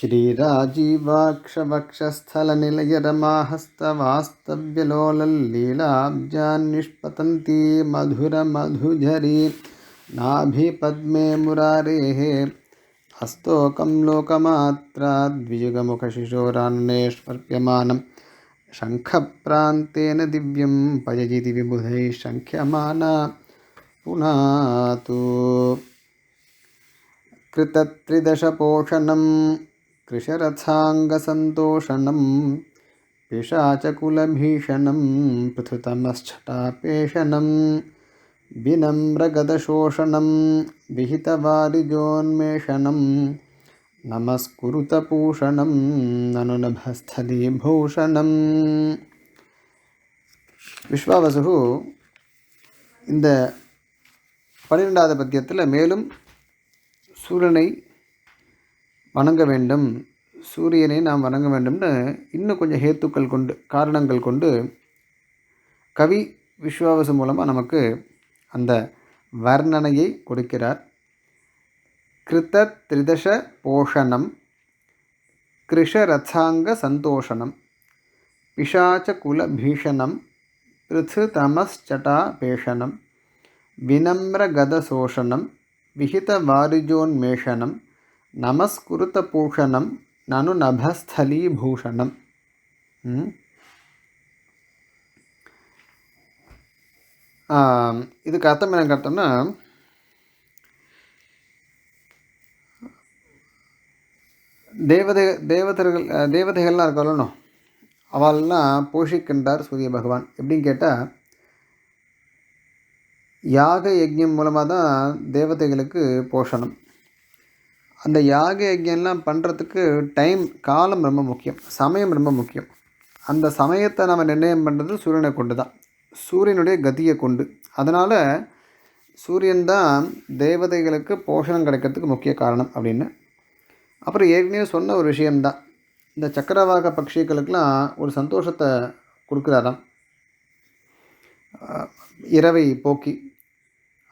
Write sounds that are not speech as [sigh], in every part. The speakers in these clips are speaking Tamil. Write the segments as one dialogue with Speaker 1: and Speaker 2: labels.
Speaker 1: श्रीराजीवाक्षवक्षस्थलनिलयरमाहस्तवास्तव्यलोलल्लीलाब्जान्निष्पतन्ती मधुरमधुझरी नाभिपद्मे मुरारेः हस्तोकं लोकमात्राद्विजुगमुखशिशोरान्नेष्वर्प्यमानं शङ्खप्रान्तेन दिव्यं पयजिति विबुधैः शङ्ख्यमाना पुनातु। कृतत्रिदशपोषणं कृशरथाङ्गसन्तोषणं पिशाचकुलभीषणं पृथुतमश्छटापेषणं विनम्रगदशोषणं विहितवारिजोन्मेषणं नमस्कुरुतपूषणं ननु नभस्थलीभूषणम् விஸ்வாவசு இந்த பன்னிரெண்டாவது பத்தியத்தில் மேலும் சூரியனை வணங்க வேண்டும். சூரியனை நாம் வணங்க வேண்டும்னு இன்னும் கொஞ்சம் ஹேத்துக்கள் கொண்டு காரணங்கள் கொண்டு கவி விஸ்வாவசு மூலமாக நமக்கு அந்த வர்ணனையை கொடுக்கிறார். கிருத்த திரிதஷ போஷணம் கிருஷரசாங்க சந்தோஷணம் பிசாச்ச குல பீஷணம் பிருத்து தமஸ்சட்டா பேஷணம் வினம்ரகதசோஷணம் விஹிதவாரிஜோன்மேஷணம் நமஸ்குருத்தபூஷணம் நனு நபஸ்தலீபூஷணம். ம். இதுக்கு அர்த்தம் என்ன அர்த்தம்னா தேவதை தேவதர்கள் தேவதைகள்லாம் இருக்கணும் அவள்லாம் போஷிக்கின்றார் சூரிய பகவான். எப்படின்னு கேட்டால் யாக யஜ்யம் மூலமாக தான் தேவதைகளுக்கு போஷணம். அந்த யாக யஜ்யம்லாம் பண்ணுறதுக்கு டைம் காலம் ரொம்ப முக்கியம். சமயம் ரொம்ப முக்கியம். அந்த சமயத்தை நம்ம நிர்ணயம் பண்ணுறது சூரியனை கொண்டு தான் சூரியனுடைய கதியை கொண்டு. அதனால் சூரியன் தான் தேவதைகளுக்கு போஷணம் கிடைக்கிறதுக்கு முக்கிய காரணம் அப்படின்னு. அப்புறம் ஏற்கனவே சொன்ன ஒரு விஷயம்தான். இந்த சக்கரவாக பட்சிகளுக்கெல்லாம் ஒரு சந்தோஷத்தை கொடுக்குறாராம். இரவை போக்கி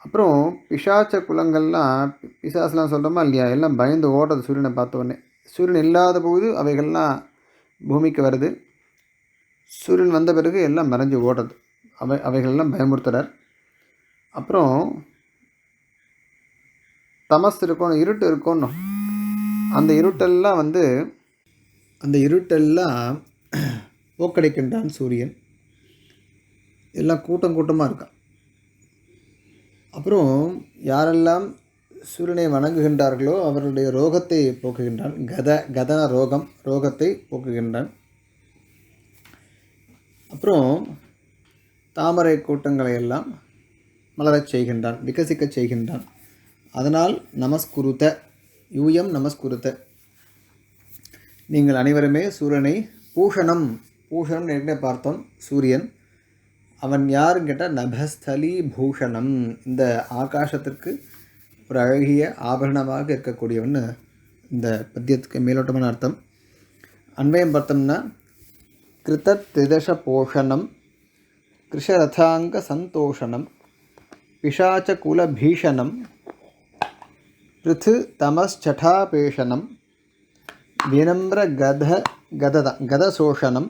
Speaker 1: அப்புறம் பிசாச்ச குலங்கள்லாம் பிசாசுலாம் சொல்கிறோமா இல்லையா? எல்லாம் பயந்து ஓடுறது சூரியனை பார்த்தோன்னே சூரியன் இல்லாத போது அவைகள்லாம் பூமிக்கு வருது. சூரியன் வந்த பிறகு எல்லாம் மறைஞ்சு ஓடுறது. அவை அவைகளெல்லாம் பயமுறுத்துறார். அப்புறம் தமஸ் இருக்கணும் இருட்டு இருக்கணும். அந்த இருட்டெல்லாம் வந்து அந்த இருட்டெல்லாம் [clears throat] ஓக்கடைக்கின்றான் சூரியன். எல்லாம் கூட்டம் கூட்டமாக இருக்கான். அப்புறம் யாரெல்லாம் சூரியனை வணங்குகின்றார்களோ அவர்களுடைய ரோகத்தை போக்குகின்றான். கத கதன ரோகம் ரோகத்தை போக்குகின்றான். அப்புறம் தாமரை கூட்டங்களை எல்லாம் மலரச் செய்கின்றான் விகசிக்கச் செய்கின்றான். அதனால் நமஸ்குருத யூயம் நமஸ்குருத. நீங்கள் அனைவருமே சூரியனை பூஷணம் பூஷணம் ஏற்கனவே பார்த்தோம் சூரியன். அவன் யாருன்னு கேட்டால் நபஸ்தலி பூஷணம். இந்த ஆகாசத்திற்கு ஒரு அழகிய ஆபரணமாக இருக்கக்கூடியவன் இந்த பத்தியத்துக்கு மேலோட்டமான அர்த்தம். அன்வயம் பார்த்தோம்னா கிருத திரிதஷ போஷணம் கிருஷரதாங்க சந்தோஷணம் பிஷாச்ச குல பீஷணம் பிருத்து தமஸ்சட்டாபேஷணம் வினம்ர கத கதத கதசோஷணம்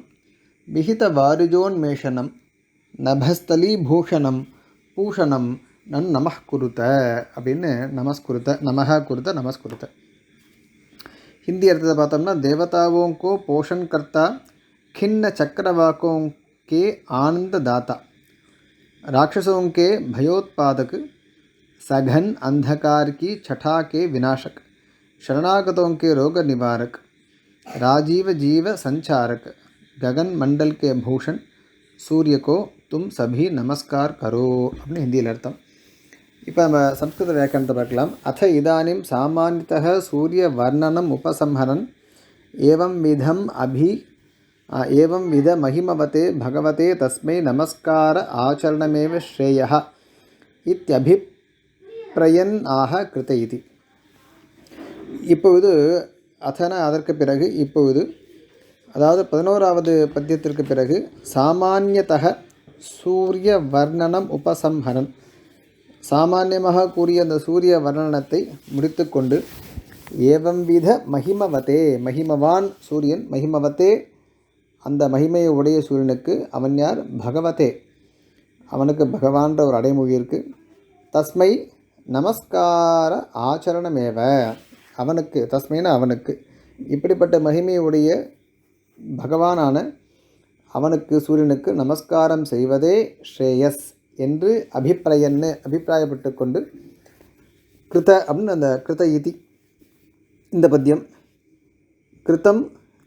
Speaker 1: விஹித வாரிஜோன்மேஷணம் நபஸ்தலீபூஷணம் பூஷணம் நன் நமஸ்குருத்த அப்படின்னு நமஸ்குருத்த நமஹா குருத்த நமஸ்குருத்த ஹிந்தி அர்த்தத்தை பார்த்தோம்னா தேவதாவோங்கோ போஷன் கர்த்தா खिन्न चक्रवाकों के आनंददाता राक्षसों के भयोत्पादक सघन अंधकार की छठा के विनाशक शरणागतों के रोग निवारक राजीव जीव संचारक गगन मंडल के भूषण सूर्य को தும் சபி நமஸ்கார் கரோ அப்படின்னு ஹிந்தியில் அர்த்தம். இப்போ நம்ம சம்ஸ்கிருத வியாக்கியானத்தை பார்க்கலாம். அத்த இதானிம் சாமானியத்தக சூரிய வர்ணனம் உபசம்ஹரன் ஏவம் விதம் அபி ஏவம் வித மகிமவதே பகவதே தஸ்மை நமஸ்கார ஆச்சரணமேவ ஸ்ரேய இத்தியபிப்பிரயன் ஆக கிருத இது. இப்பொழுது அதன அதற்கு பிறகு இப்பொழுது அதாவது பதினோராவது பத்தியத்திற்கு பிறகு சாமானியத்தக சூரிய வர்ணனம் உபசம்ஹரன் சாமானியமாக கூறிய அந்த சூரிய வர்ணனத்தை முடித்துக்கொண்டு ஏவம் வித மகிமவதே மகிமவான் சூரியன் மகிமவத்தே அந்த மகிமையை உடைய சூரியனுக்கு அவன் யார்? பகவதே. அவனுக்கு பகவான்ற ஒரு அடைமொழி இருக்குது தஸ்மை நமஸ்கார ஆச்சரணமேவ. அவனுக்கு தஸ்மைனா அவனுக்கு. இப்படிப்பட்ட மகிமையுடைய பகவானான அவனுக்கு சூரியனுக்கு நமஸ்காரம் செய்வதே ஸ்ரேயஸ் என்று அபிப்பிராயன்னு அபிப்பிராயப்பட்டு கொண்டு கிருத அப்படின்னு அந்த கிருத இதி இந்த பத்தியம். கிருத்தம்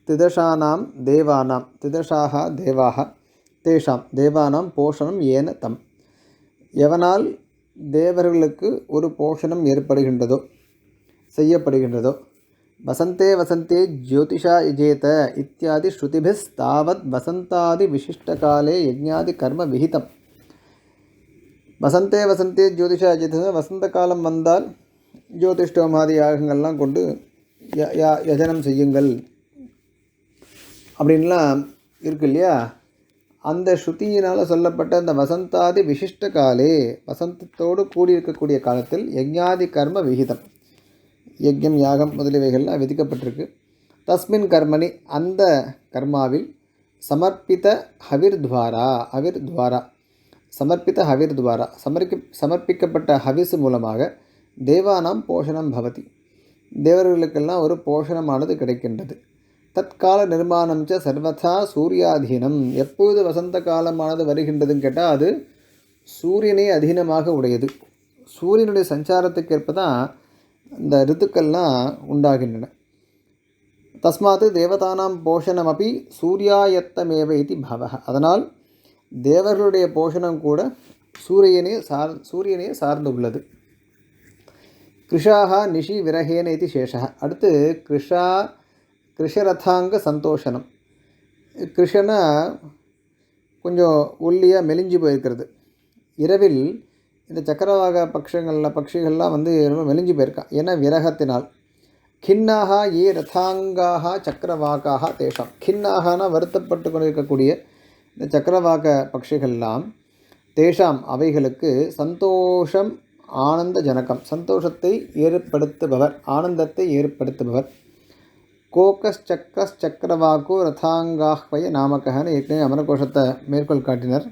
Speaker 1: திதஷானாம் தேவானாம் திதஷாக தேவாக தேஷாம் தேவானாம் போஷணம் ஏன தம். எவனால் தேவர்களுக்கு ஒரு போஷணம் ஏற்படுகின்றதோ செய்யப்படுகின்றதோ வசந்தே வசந்தே ஜோதிஷா இஜேத இத்தியாதி ஸ்ருதிபிஸ் தாவத் வசந்தாதி விசிஷ்டகாலே யஜ்ஞாதி கர்ம விகிதம் வசந்தே வசந்தே ஜோதிஷா இஜேத வசந்த காலம் வந்தால் ஜோதிஷ்டோமாதி யாகங்கள்லாம் கொண்டு ய- ய- யஜனம் செய்யுங்கள் அப்படின்லாம் இருக்கு இல்லையா? அந்த ஸ்ருதியினால் சொல்லப்பட்ட அந்த வசந்தாதி விசிஷ்ட காலே வசந்தத்தோடு கூடியிருக்கக்கூடிய காலத்தில் யஜ்ஞாதி கர்ம விகிதம். யஜ்யம் யாகம் முதலியவைகள்லாம் விதிக்கப்பட்டிருக்கு. தஸ்மின் கர்மணி அந்த கர்மாவில் சமர்ப்பித ஹவிர் துவாரா ஹவிர் துவாரா சமர்ப்பித ஹவிர் துவாரா சமர்ப்பி சமர்ப்பிக்கப்பட்ட ஹவிஸ் மூலமாக தேவானாம் போஷணம் பவதி. தேவர்களுக்கெல்லாம் ஒரு போஷணமானது கிடைக்கின்றது. தற்கால நிர்மாணம் ச சர்வதா சூரியாதீனம். எப்பொழுது வசந்த காலமானது வருகின்றதுன்னு கேட்டால் அது சூரியனே அதீனமாக உடையது. சூரியனுடைய சஞ்சாரத்துக்கேற்ப தான் இந்த ரித்துக்கள்லாம் உண்டாகின்றன. தஸ்மாத் தேவதானாம் போஷணமபி சூர்யாயத்தமேவ இது பவः அதனால் தேவர்களுடைய போஷணம் கூட சூரியனே சார் சூரியனே சார்ந்து உள்ளது கிருஷாக நிஷி விரகேன இது சேஷக அடுத்து கிருஷா கிருஷரதாங்க சந்தோஷனம். கிருஷனை கொஞ்சம் ஒல்லியாக மெலிஞ்சு போயிருக்கிறது. இரவில் இந்த சக்கரவாக பக்ஷங்களில் பட்சிகள்லாம் வந்து ரொம்ப மெலிஞ்சு போயிருக்கான் ஏன்னா விரகத்தினால். கின்னாக ஏ ரதாங்காக சக்கரவாக்காக தேஷம். கின்னாகனா வருத்தப்பட்டு கொண்டிருக்கக்கூடிய இந்த சக்கரவாக பட்சிகள்லாம் தேஷாம் அவைகளுக்கு சந்தோஷம் ஆனந்த ஜனகம். சந்தோஷத்தை ஏற்படுத்துபவர் ஆனந்தத்தை ஏற்படுத்துபவர். கோகஸ் சக்கஸ் சக்கரவாக்கு ரதாங்காஹ்வய நாமகன்னு ஏற்கனவே அமரகோஷத்தை மேற்கோள் காட்டினர்.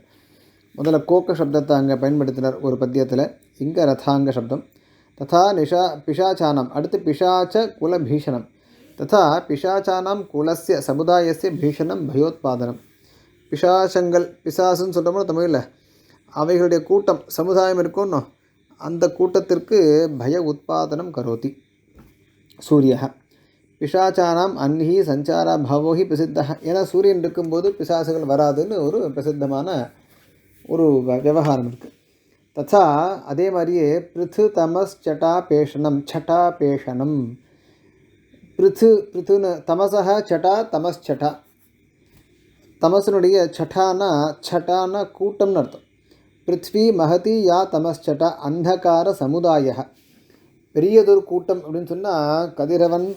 Speaker 1: முதல்ல கோக்க சப்தத்தை அங்கே பயன்படுத்தினர் ஒரு பத்தியத்தில். இங்கே ரதாங்க சப்தம். ததா நிஷா பிஷாச்சானம். அடுத்து பிஷாச்ச குல பீஷணம். ததா பிஷாச்சானாம் குலசிய சமுதாயசிய பீஷணம் பயோத்பாதனம். பிஷாசங்கள் பிசாசுன்னு சொல்கிறோம்னா தமிழில்? அவைகளுடைய கூட்டம் சமுதாயம் இருக்கும்னோ. அந்த கூட்டத்திற்கு பய உற்பாதனம் கரோதி. சூரிய பிசாச்சானாம் அன்ஹி சஞ்சாரா பாவோஹி பிரசித்தா ஏன்னா சூரியன் இருக்கும்போது பிசாசுகள் வராதுன்னு ஒரு பிரசித்தமான ஒரு விவகாரம் இருக்குது ததா அதே மாதிரியே பிருத்து தமஸ் சட்டா பேஷணம் சட்டா பேஷணம் பிருத்து பிருத்துன்னு தமசா சட்டா தமஸ் சட்டா தமசனுடைய சட்டானா சட்டானா கூட்டம்னு அர்த்தம். பிருத்வி மகதி யா தமஸ்சட்ட அந்தகார சமுதாய பெரியதொரு கூட்டம் அப்படின்னு சொன்னால் கதிரவன்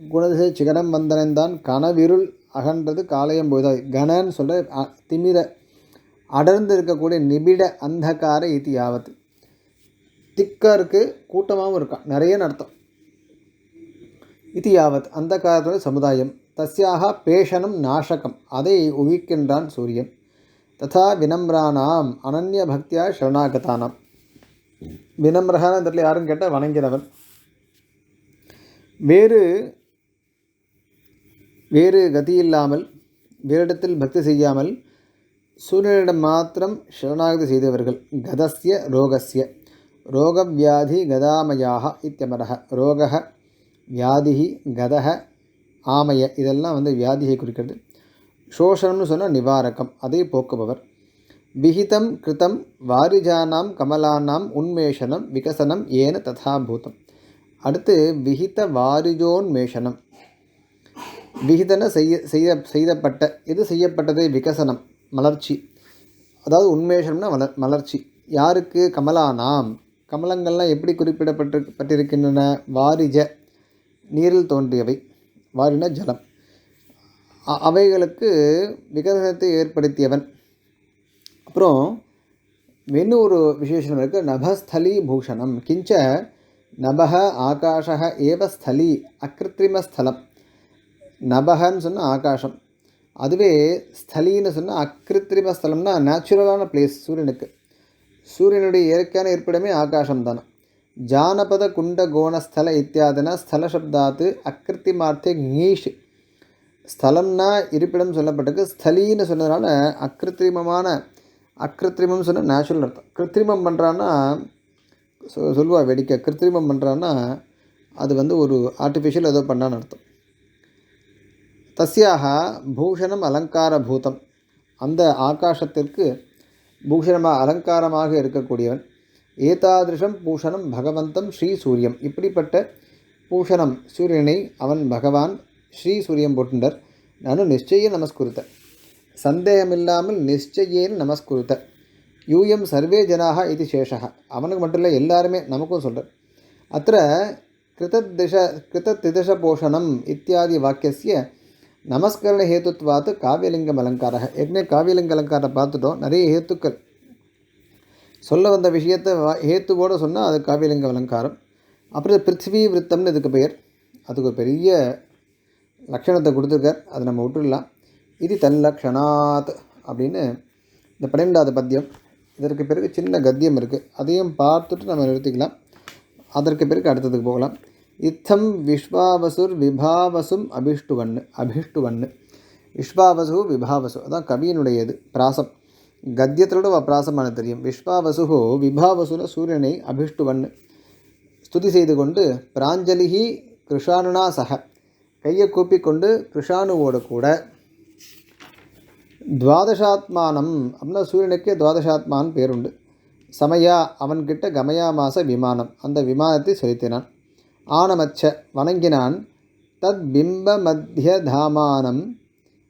Speaker 1: குணதிசை சிகரம் வந்தனன் தான் கனவிருள் அகன்றது காலையம் போதாய் கனன்னு சொல்கிற திமிர அடர்ந்து இருக்கக்கூடிய நிபிட அந்தகார இது யாவத்து திக்காக இருக்குது கூட்டமாகவும் இருக்கான். நிறைய அர்த்தம் இது யாவத் அந்த சமுதாயம். தஸ்யாக பேஷனம் நாசகம் அதை உகிக்கின்றான் சூரியன். ததா வினம்ரானாம் அனன்ய பக்தியா சரணாகதானாம் வினம்ரகான இந்த இடத்துல யாரும் கேட்டால் வணங்கிறவன் வேறு வேறு கதி இல்லாமல் வேறிடத்தில் பக்தி செய்யாமல் சூரியனிடம் மாத்திரம் சரணாகதி செய்தவர்கள் கதஸ்ய ரோகஸ்ய. ரோகவியாதி கதாமயாக இத்தியமரக ரோக வியாதிகி கதக ஆமய. இதெல்லாம் வந்து வியாதியை குறிக்கிறது. சோஷனம்னு சொன்னால் நிவாரகம். அதை போக்குபவர். விகிதம் கிருதம் வாரிஜானாம் கமலானாம் உன்மேஷனம் விகசனம் ஏன ததாபூதம். அடுத்து விகித வாரிஜோன்மேஷனம் விகிதன செய்ய செய்ய செய்தப்பட்ட. இது செய்யப்பட்டதை? விகசனம். மலர்ச்சி. அதாவது உன்மேஷம்னா மலர் மலர்ச்சி. யாருக்கு? கமலானாம். கமலங்கள்லாம் எப்படி குறிப்பிடப்பட்டு பட்டிருக்கின்றன? வாரிஜ நீரில் தோன்றியவை. வாரின ஜலம். அவைகளுக்கு விகசனத்தை ஏற்படுத்தியவன். அப்புறம் இன்னும் ஒரு விசேஷம் இருக்குது நபஸ்தலி பூஷணம் கிஞ்ச நபக ஆகாஷக ஏவ ஸ்தலி அக்கிருத்திரிமஸ்தலம் நபகன்னு சொன்னால் ஆகாசம் அதுவே ஸ்தலின்னு சொன்னால் அக்கிருத்திரிம ஸ்தலம்னா நேச்சுரலான பிளேஸ் சூரியனுக்கு. சூரியனுடைய இயற்கையான இருப்பிடமே ஆகாசம் தானே ஜானபத குண்ட கோணஸ்தல இத்தியாதினா ஸ்தல சப்தாத்து அக்கிருத்திமார்த்தே ஞீஷ் ஸ்தலம்னா இருப்பிடம் சொல்லப்பட்டிருக்கு. ஸ்தலின்னு சொன்னதுனால அக்கிருத்திரிமமான அக்கிருத்திரிமம் சொன்னால் நேச்சுரல் அர்த்தம். கிருத்திரிமம் பண்ணுறான்னா சொ சொல்லுவா வெடிக்க. கிருத்திரிமம் பண்ணுறான்னா அது வந்து ஒரு ஆர்டிஃபிஷியல் ஏதோ பண்ணான்னு அர்த்தம். தஸ்யாக பூஷணம் அலங்காரபூதம் அந்த ஆகாசத்திற்கு பூஷணமாக அலங்காரமாக இருக்கக்கூடியவன்। ஏதாதிருஷம் பூஷணம் பகவந்தம் ஸ்ரீ சூரியம் இப்படிப்பட்ட பூஷணம் சூரியனை அவன் பகவான் ஸ்ரீ சூரியம் போட்டுண்டர் நானும் நிச்சய நமஸ்குருத்த। சந்தேகமில்லாமல் நிச்சயேன் நமஸ்குருத்த। யூயம் சர்வே ஜனாக இது சேஷக அவனுக்கு மட்டும் இல்லை எல்லாருமே நமக்கும் சொல்கிறார் அத்த கிருததிஷ கிருததிதஷ போஷணம் இத்தியாதி வாக்கியசிய நமஸ்கரண ஹேத்துவாத்து காவியலிங்கம் அலங்காரம் ஏற்கனவே காவியலிங்க அலங்காரம் பார்த்துட்டோம். நிறைய ஹேத்துக்கள். சொல்ல வந்த விஷயத்தை வா ஹேத்துவோடு சொன்னால் அது காவியலிங்க அலங்காரம். அப்புறம் பிருத்திவி விருத்தம்னு இதுக்கு பெயர். அதுக்கு ஒரு பெரிய லக்ஷணத்தை கொடுத்துருக்கார். அதை நம்ம விட்டுடலாம். இது தன்லக்ஷணாத் அப்படின்னு இந்த பன்னெண்டாவது பத்தியம். இதற்கு பிறகு சின்ன கத்தியம் இருக்குது அதையும் பார்த்துட்டு நம்ம நிறுத்திக்கலாம். அதற்கு பிறகு அடுத்ததுக்கு போகலாம். இத்தம் விஸ்வாவசுர் விபாவசும் அபிஷ்டுவன் அபிஷ்டுவன். விஸ்வாவசு விபாவசு. அதான் கவியினுடையது பிராசம். கத்தியத்தோட பிராசமான தெரியும். விஸ்வாவசுகோ விபாவசுன சூரியனை அபிஷ்டுவன். ஸ்துதி செய்து கொண்டு பிராஞ்சலிஹி கிருஷானுனா சக. கையை கூப்பிக்கொண்டு கிருஷானுவோடு கூட. துவாதசாத்மானம் அப்படின்னா சூரியனுக்கே துவாதசாத்மான் பேருண்டு. சமயா அவன்கிட்ட கமயாமாச விமானம். அந்த விமானத்தை செலுத்தினான். ஆனமச்ச வணங்கினான். தத் பிம்ப மத்திய தாமானம்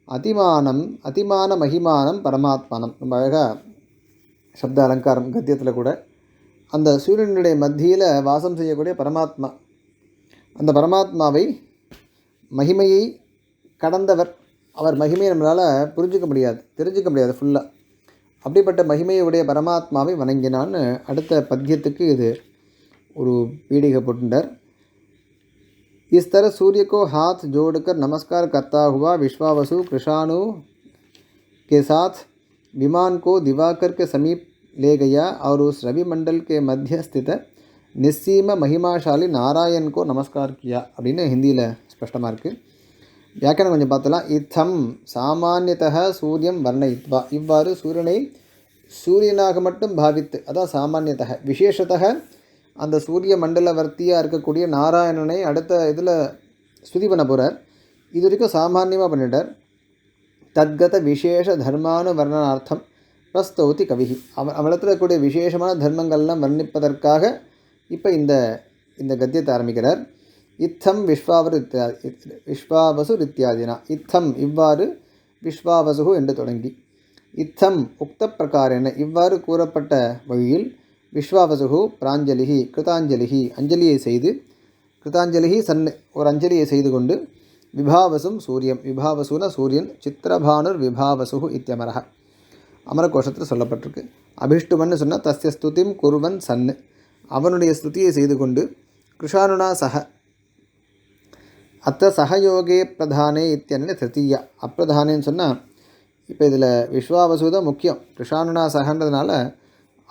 Speaker 1: அதிமானம் அதிமான மகிமானம் பரமாத்மானம். ரொம்ப அழகாக சப்த அலங்காரம் கத்தியத்தில் கூட அந்த சூரியனுடைய மத்தியில் வாசம் செய்யக்கூடிய பரமாத்மா அந்த பரமாத்மாவை மகிமையை கடந்தவர். அவர் மகிமையை நம்மளால் புரிஞ்சுக்க முடியாது தெரிஞ்சுக்க முடியாது ஃபுல்லாக அப்படிப்பட்ட மகிமையுடைய பரமாத்மாவை வணங்கினான்னு அடுத்த பத்தியத்துக்கு இது ஒரு பீடிகை போட்டுட்டார் इस तरह सूर्य को हाथ जोड़कर नमस्कार करता हुआ विश्वावसु कृषाणु के साथ विमान को दिवाकर के समीप ले गया और उस रवि मंडल के मध्य स्थित निस्सीम महिमाशाली नारायण को नमस्कार किया அப்படின்னு ஹிந்தியில் ஸ்பஷ்டமாக இருக்குது வியாக்கியானம் கொஞ்சம் பார்த்தலாம் இத்தம் சாமானியத்தக சூரியம் வர்ணயித்வா இவ்வாறு சூரியனை சூரியனாக மட்டும் பாவித்து அதான் சாமானியத்தக விசேஷத்தக அந்த சூரிய மண்டலவர்த்தியாக இருக்கக்கூடிய நாராயணனை அடுத்த இதில் ஸ்துதி பண்ண போகிறார் இது வரைக்கும் சாமானியமாக பண்ணிட்டார். தத்கத விசேஷ தர்மானு வர்ணனார்த்தம் பிரஸ்தௌதி கவிஹி. அவன் அவளத்தில் இருக்கக்கூடிய விசேஷமான தர்மங்கள்லாம் வர்ணிப்பதற்காக இப்போ இந்த இந்த கத்தியத்தை ஆரம்பிக்கிறார். இத்தம் விஸ்வாவர் இத்தியா விஸ்வாவசு இத்தியாதினா இத்தம் இவ்வாறு விஸ்வாவசு என்று தொடங்கி. இத்தம் உக்த பிரகாரேன இவ்வாறு கூறப்பட்ட வழியில் விஸ்வாவசுகு பிராஞ்சலிகி கிருதாஞ்சலிகி அஞ்சலியை செய்து கிருதாஞ்சலிகி சன் ஒரு அஞ்சலியை செய்து கொண்டு விபாவசும் சூரியம் விபாவசுன சூரியன் சித்திரபானுர் விபாவசுகு இத்தியமரக அமரகோஷத்தில் சொல்லப்பட்டிருக்கு. அபிஷ்டுவன் சொன்னால் தஸ்ய ஸ்துதிம் குருவன் சன்னு அவனுடைய ஸ்துதியை செய்து கொண்டு கிருஷானுனா சக அத்த சகயோகே பிரதானே இத்தியன்னு திருத்தீயா. அப்பிரதானேன்னு சொன்னால் இப்போ இதில் விஸ்வாவசு தான் முக்கியம். கிருஷானுனா சகன்றதுனால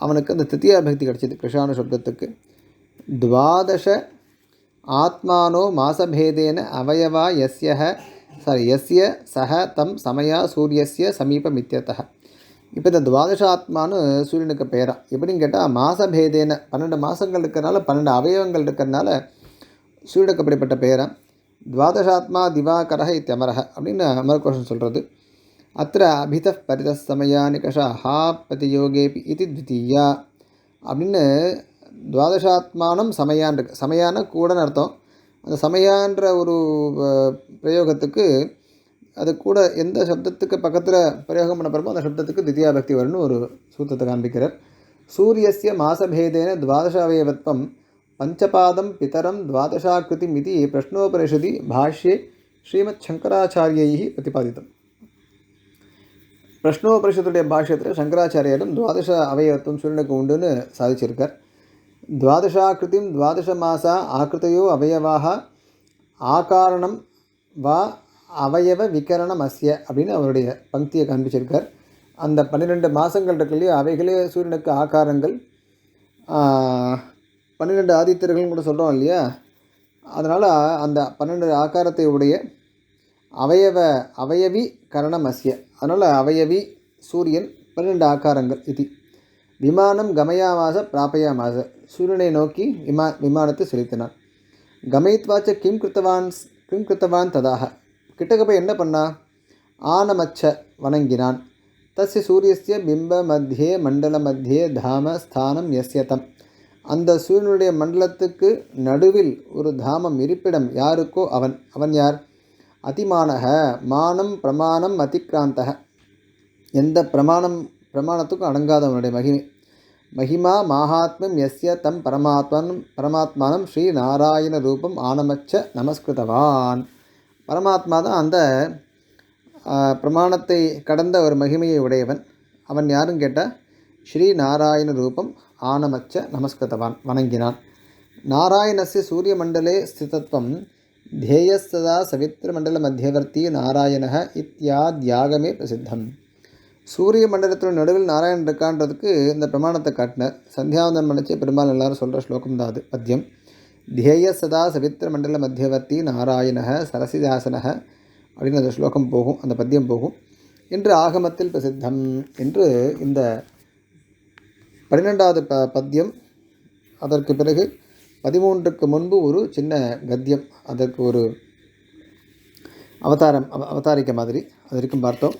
Speaker 1: அவனுக்கு அந்த திருத்தியா பக்தி கிடச்சிது கிருஷானு சப்தத்துக்கு துவாதச ஆத்மானோ மாசபேதேன அவயவா எஸ்ய சாரி எஸ்ய சக தம் சமயா சூரியஸ்ய சமீபம் இப்போ இந்த துவாதச ஆத்மானு சூரியனுக்கு பேரா எப்படின்னு கேட்டால் மாசபேதேன பன்னெண்டு மாதங்கள் இருக்கிறனால பன்னெண்டு அவயவங்கள் இருக்கிறனால சூரியனுக்கு அப்படிப்பட்ட பேரா துவாதசாத்மா திவாகரக இத்தியமரக அப்படின்னு அமரகோஷன் சொல்கிறது அத்த அபித பரித சமயா நிகஷா ஹா பதியோகேபி இது த்வித்தீயா அப்படின்னு துவாதசாத்மானம் சமயான் இருக்கு சமயான கூடன்னு அர்த்தம் அந்த சமயான்ற ஒரு பிரயோகத்துக்கு அது கூட எந்த சப்தத்துக்கு பக்கத்தில் பிரயோகம் பண்ண போகிறோமோ அந்த சப்தத்துக்கு தித்தியா பக்தி வரும்னு ஒரு சூத்திரத்தை காண்பிக்கிறார். சூரியஸ்ய மாசபேதேன துவாதசாவயவத்வம் பஞ்சபாதம் பிதரம் துவாதசாக்கிருதி மிதி பிரஷ்னோபனிஷதி பாஷ்யே ஸ்ரீமத் சங்கராச்சாரியை பிரதிபாதித்தம். பிரஷ்னோபரிஷத்துடைய பாஷ்யத்தில் சங்கராச்சாரியரும் துவாதச அவயவத்துவம் சூரியனுக்கு உண்டுன்னு சாதிச்சிருக்கார். துவாதசாக்கிருத்தியும் துவாதச மாசா ஆக்கிருத்தையோ அவயவாக ஆகாரணம் வா அவயவ விகரணம் அஸ்ய அப்படின்னு அவருடைய பங்கியை காண்பிச்சிருக்கார். அந்த பன்னிரெண்டு மாதங்கள் இருக்கு இல்லையா? அவைகளே சூரியனுக்கு ஆகாரங்கள். பன்னிரெண்டு ஆதித்தர்கள்னு கூட சொல்கிறோம் இல்லையா? அதனால் அந்த பன்னெண்டு ஆகாரத்தை உடைய அவயவ அவயவி கரணம் அஸ்ய அதனால் அவயவி சூரியன் பன்னெண்டு ஆக்காரங்கள் இது. விமானம் கமயாமாச பிராபயாமாச. சூரியனை நோக்கி விமா விமானத்தை செலுத்தினான். கமயித்வாச்ச கிம் கிருத்தவான் கிம் கிருத்தவான் ததாக. கிட்டக்க போய் என்ன பண்ணா? ஆனமச்ச வணங்கினான். தஸ்ய சூரியஸ்ய பிம்ப மத்தியே மண்டல மத்தியே தாம ஸ்தானம் எஸ்யதம் அந்த சூரியனுடைய மண்டலத்துக்கு நடுவில் ஒரு தாமம் இருப்பிடம் யாருக்கோ அவன். அவன் யார்? அதிமானக மானம் பிரமாணம் அதிக்ராந்தக. எந்த பிரமாணம் பிரமாணத்துக்கும் அடங்காதவனுடைய மகிமை. மகிமா மாகாத்மியம் எஸ்ய தம் பரமாத்மன் பரமாத்மானம் ஸ்ரீ நாராயண ரூபம் ஆனமச்ச நமஸ்கிருதவான். பரமாத்மா தான் அந்த பிரமாணத்தை கடந்த ஒரு மகிமையை உடையவன். அவன் யாரும் கேட்டால் ஸ்ரீ நாராயண ரூபம் ஆனமச்ச நமஸ்கிருதவான் வணங்கினான். நாராயணஸ்ய சூரியமண்டலே ஸ்திதத்வம் தேயஸ்ததா சவித்திரமண்டல மத்தியவர்த்தி நாராயண இத்தியாத்யாகமே பிரசித்தம் சூரிய மண்டலத்தின் நடுவில் நாராயணன் இருக்கான்றதுக்கு இந்த பிரமாணத்தை காட்டினார் சந்தியாவந்தன் மன்னிச்சு பெருமாள் எல்லாரும் சொல்கிற ஸ்லோகம் தான் அது பத்தியம் தியேய சதா சவித்திர மண்டல மத்தியவர்த்தி நாராயண சரசிதாசனக அப்படின்னு அந்த ஸ்லோகம் போகும் அந்த பத்தியம் போகும். என்று ஆகமத்தில் பிரசித்தம் என்று இந்த பன்னிரெண்டாவது ப பத்தியம் அதற்கு பிறகு பதிமூன்றுக்கு முன்பு ஒரு சின்ன கத்தியம். அதற்கு ஒரு அவதாரம் அவ அவதாரிக்க மாதிரி. அது வரைக்கும் பார்த்தோம்.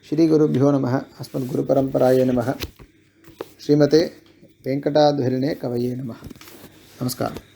Speaker 1: ஸ்ரீ குருபியோ நம அஸ்மத் குரு பரம்பராய நம. ஸ்ரீமதே வெங்கடாத்வரிணே கவையே நம. நமஸ்காரம்.